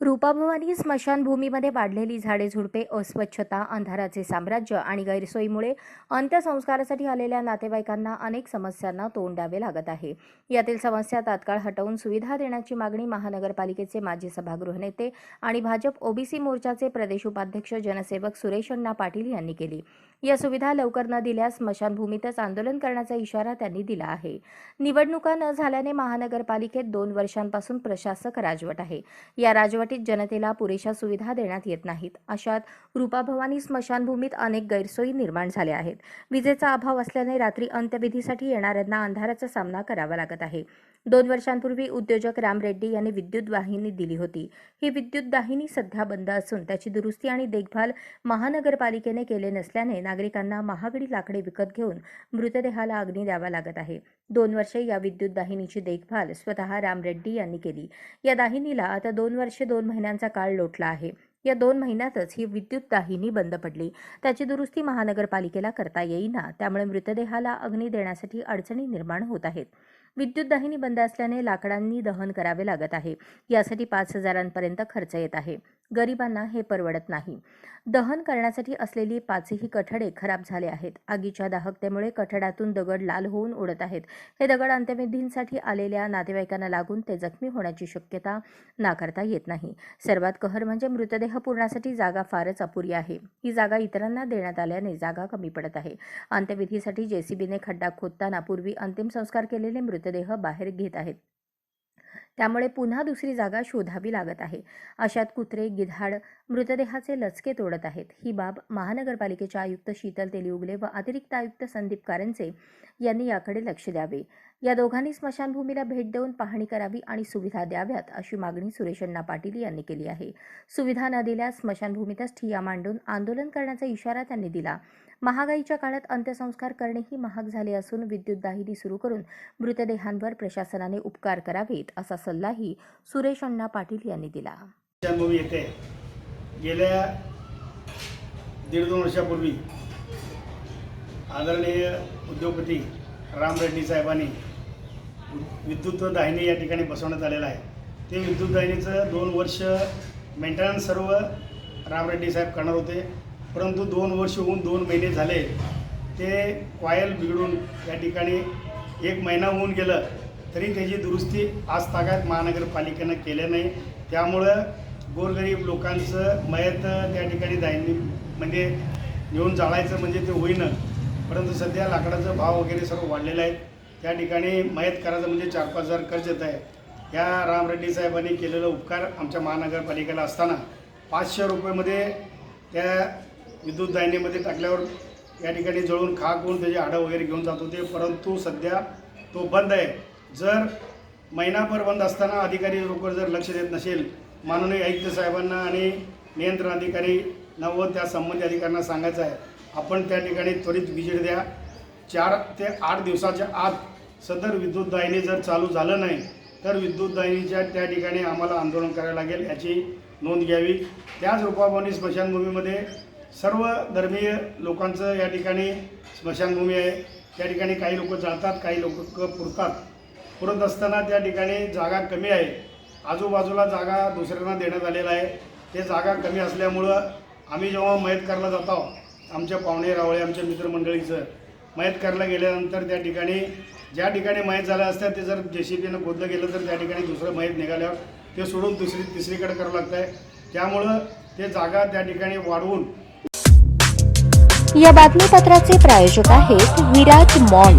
रूपाभवानी स्मशानभूमीमध्ये वाढलेली झाडे झुडपे अस्वच्छता अंधाराचे साम्राज्य आणि गैरसोयीमुळे अंत्यसंस्कारासाठी आलेल्या नातेवाईकांना अनेक समस्यांना तोंड द्यावे लागत आहे. यातील समस्या तात्काळ हटवून सुविधा देण्याची मागणी महानगरपालिकेचे माजी सभागृह नेते आणि भाजप ओबीसी मोर्चाचे प्रदेश उपाध्यक्ष जनसेवक सुरेश अण्णा पाटील यांनी केली. या सुविधा लवकर न दिल्यास स्मशानभूमीतच आंदोलन करण्याचा इशारा त्यांनी दिला आहे. निवडणुका न झाल्याने महानगरपालिकेत दोन वर्षांपासून प्रशासक राजवट आहे. या राजवटीत जनतेला पुरेशा सुविधा देण्यात येत नाहीत. अशात रूपाभवानी स्मशानभूमीत अनेक गैरसोयी निर्माण झाल्या आहेत. विजेचा अभाव असल्याने रात्री अंत्यविधीसाठी येणाऱ्यांना अंधाराचा सामना करावा लागत आहे. दोन वर्षांपूर्वी उद्योजक राम रेड्डी यांनी विद्युत वाहिनी दिली होती. ही विद्युत दाहिनी सध्या बंद असून त्याची दुरुस्ती आणि देखभाल महानगरपालिकेने केले नसल्याने नागरिकांना महागडी लाकडे विकत घेऊन मृतदेहाला अग्नी द्यावा लागत आहे. दोन वर्षे या विद्युत दाहिनीची देखभाल स्वतः राम रेड्डी यांनी केली. या दाहिनीला आता दोन वर्षे दोन महिन्यांचा काळ लोटला आहे. या दोन महिन्यातच ही विद्युत दाहिनी बंद पडली. त्याची दुरुस्ती महानगरपालिकेला करता येईना. त्यामुळे मृतदेहाला अग्नी देण्यासाठी अडचणी निर्माण होत आहेत. विद्युत दाहिनी बंद असल्याने लाकडांनी दहन करावे लागत आहे. यासाठी पाच हजारांपर्यंत खर्च येत आहे. गरिबांना हे परवडत नाही. दहन करण्यासाठी असलेली पाचही कठडे खराब झाले आहेत. आगीच्या दाहकतेमुळे कठड्यातून दगड लाल होऊन उडत आहेत. हे दगड अंत्यविधींसाठी आलेल्या नातेवाईकांना लागून ते जखमी होण्याची शक्यता नाकारता येत नाही. सर्वात कहर म्हणजे मृतदेह पुरण्यासाठी जागा फारच अपुरी आहे. ही जागा इतरांना देण्यात आल्याने जागा कमी पडत आहे. अंत्यविधीसाठी जेसीबीने खड्डा खोदताना पूर्वी अंतिम संस्कार केलेले मृतदेह बाहेर घेत आहेत. त्यामुळे पुन्हा दुसरी जागा शोधावी लागत आहे. अशात कुत्रे गिधाड मृतदेहाचे लचके तोडत आहेत. ही बाब महानगरपालिकेच्या आयुक्त शीतल तेलिउगले व अतिरिक्त आयुक्त संदीप कारंजे यांनी याकडे लक्ष द्यावे. या दोघांनी स्मशानभूमीला भेट देऊन पाहणी करावी आणि सुविधा द्याव्यात अशी मागणी सुरेश अण्णा पाटील यांनी केली आहे. सुविधा न दिल्यास स्मशानभूमीतच ठिया मांडून आंदोलन करण्याचा इशारा त्यांनी दिला. महागाईच्या काळात अंत्यसंस्कार करणेही महाग झाले असून विद्युत दाहिनी सुरू करून मृतदेहांवर प्रशासनाने उपकार करावेत असा सल्लाही सुरेश अण्णा पाटील यांनी दिला. जन्मभूमी गेल्या दीड दोन वर्षापूर्वी आदरणीय उद्योगपती राम रेड्डी साहेबांनी विद्युत दाहिनी या ठिकाणी बसवण्यात आलेलं आहे. ते विद्युत दाहिनीचं दोन वर्ष मेंटेनन्स सर्व राम रेड्डी साहेब करणार होते. परंतु दोन वर्ष होऊन दोन महिने झाले ते कॉयल बिघडून या ठिकाणी एक महिना होऊन गेलं. तरी त्याची दुरुस्ती आज तागात महानगरपालिकेनं केल्या नाही. त्यामुळं गोरगरीब लोकांचं मयत त्या ठिकाणी दाहिनी म्हणजे घेऊन जाळायचं म्हणजे ते होईनं. परंतु सध्या लाकडाचा भाव वगैरे सर्व वाढलेला आहे. त्या ठिकाणी मयत करायचं म्हणजे चार पाच हजार खर्च येत आहे. या राम रेड्डी साहेबांनी केलेला उपकार आमच्या महानगरपालिकेला असताना पाचशे रुपयेमध्ये त्या विद्युत दाहिनीमध्ये टाकल्यावर या ठिकाणी जळून खाक होऊन त्याचे आडं वगैरे घेऊन जात होते. परंतु सध्या तो बंद आहे. जर महिनाभर बंद असताना अधिकारी लोक जर लक्ष देत नसेल माननीय आयुक्त साहेबांना आणि नियंत्रण अधिकारी नव त्या संबंधित अधिकाऱ्यांना सांगायचं आहे आपण त्या ठिकाणी त्वरित विजेट द्या. चार ते आठ दिवसाच्या आत सदर विद्युत दाहिनी जर चालू झालं नाही तर विद्युत दाहिनीच्या त्या ठिकाणी आम्हाला आंदोलन करावं लागेल याची नोंद घ्यावी. त्याच रूपाभवानी स्मशानभूमीमध्ये सर्व धर्मीय लोकांचं या ठिकाणी स्मशानभूमी आहे. त्या ठिकाणी काही लोक जातात काही लोक पुरतात. पुरत असताना त्या ठिकाणी जागा कमी आहे. आजूबाजूला जागा दुसऱ्यांना देण्यात आलेला आहे. ते जागा कमी असल्यामुळं आम्ही जेव्हा मयत करायला जातो आमच्या पाहुणे रावळे आमच्या मित्रमंडळीचं मयत करायला गेल्यानंतर त्या ठिकाणी ज्या ठिकाणी मयत झालं असतं ते जर जे सी पीनं खोदलं गेलं तर त्या ठिकाणी दुसरं मयत निघाल्यावर ते सोडून दुसरी तिसरीकडे करावं लागतं आहे त्यामुळं ते जागा त्या ठिकाणी वाढवून या बातमीपत्राचे प्रायोजक आहेत विराज मॉल.